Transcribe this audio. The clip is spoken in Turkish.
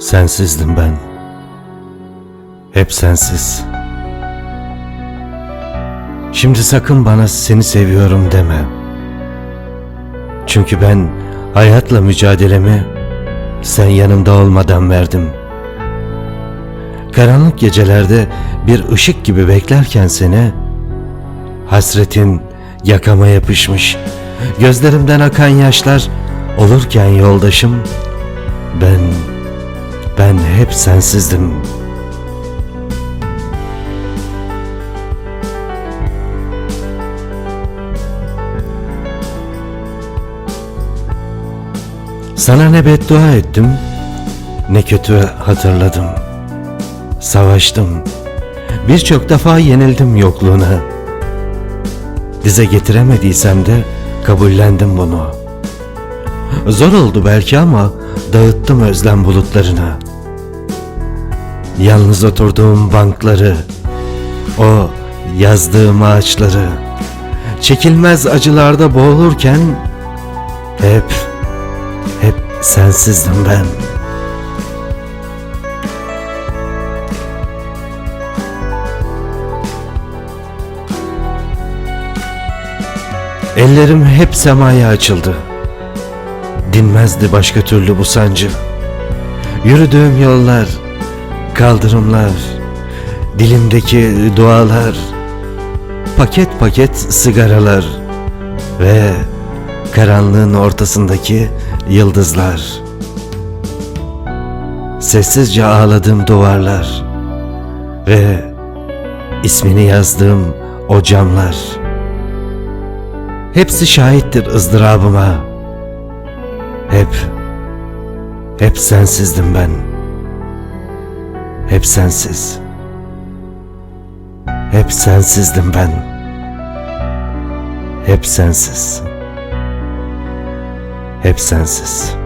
Sensizdim ben. Hep sensiz. Şimdi sakın bana seni seviyorum deme. Çünkü ben hayatla mücadelemi sen yanımda olmadan verdim. Karanlık gecelerde bir ışık gibi beklerken seni hasretin yakama yapışmış. Gözlerimden akan yaşlar olurken yoldaşım ben hep sensizdim. Sana ne beddua ettim, ne kötü hatırladım. Savaştım, birçok defa yenildim yokluğuna. Dize getiremediysem de kabullendim bunu. Zor oldu belki ama dağıttım özlem bulutlarına. Yalnız oturduğum bankları, o yazdığım ağaçları, çekilmez acılarda boğulurken hep, hep sensizdim ben. Ellerim hep semaya açıldı. Dinmezdi başka türlü bu sancı. Yürüdüğüm yollar, kaldırımlar, dilimdeki dualar, paket paket sigaralar ve karanlığın ortasındaki yıldızlar. Sessizce ağladığım duvarlar ve ismini yazdığım o camlar. Hepsi şahittir ızdırabıma. Hep, hep sensizdim ben. Hep sensiz. Hep sensizdim ben. Hep sensiz. Hep sensiz.